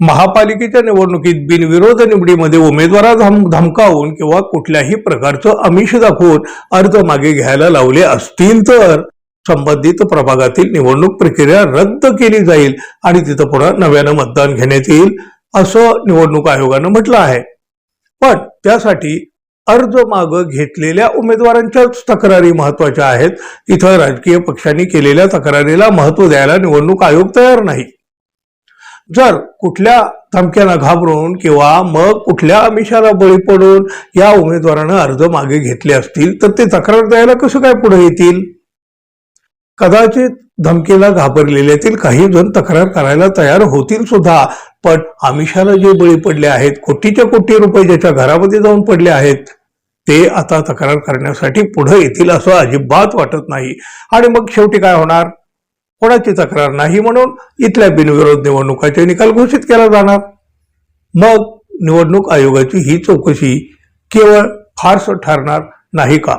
महापालिकेच्या निवडणुकीत बिनविरोध निवडीमध्ये उमेदवारा धम धमकावून किंवा कुठल्याही प्रकारचं आमिष दाखवून अर्ज मागे घ्यायला लावले असतील तर संबंधित प्रभागातील निवडणूक प्रक्रिया रद्द केली जाईल आणि तिथं पुन्हा नव्यानं मतदान घेण्यात येईल असं निवडणूक आयोगानं म्हटलं आहे. पण त्यासाठी अर्ज माग घेतलेल्या उमेदवारांच्याच तक्रारी महत्त्वाच्या आहेत. इथं राजकीय पक्षांनी केलेल्या तक्रारीला महत्त्व द्यायला निवडणूक आयोग तयार नाही. जर कुठल्या धमक्याला घाबरून किंवा मग कुठल्या आमिषाला बळी पडून या उमेदवारानं अर्ज मागे घेतले असतील तर ते तक्रार द्यायला कसं काय पुढे येतील? कदाचित धमकीला घाबरलेल्यातील काही जण तक्रार करायला तयार होतील सुद्धा पण आमिषाला जे बळी पडले आहेत कोटीच्या कोटी रुपये ज्याच्या घरामध्ये जाऊन पडले आहेत ते आता तक्रार करण्यासाठी पुढे येतील असं अजिबात वाटत नाही. आणि मग शेवटी काय होणार? कोणाची तक्रार नाही म्हणून इथल्या बिनविरोध निवडणुकाचे निकाल घोषित केला जाणार. मग निवडणूक आयोगाची ही चौकशी केवळ फारस ठरणार नाही का?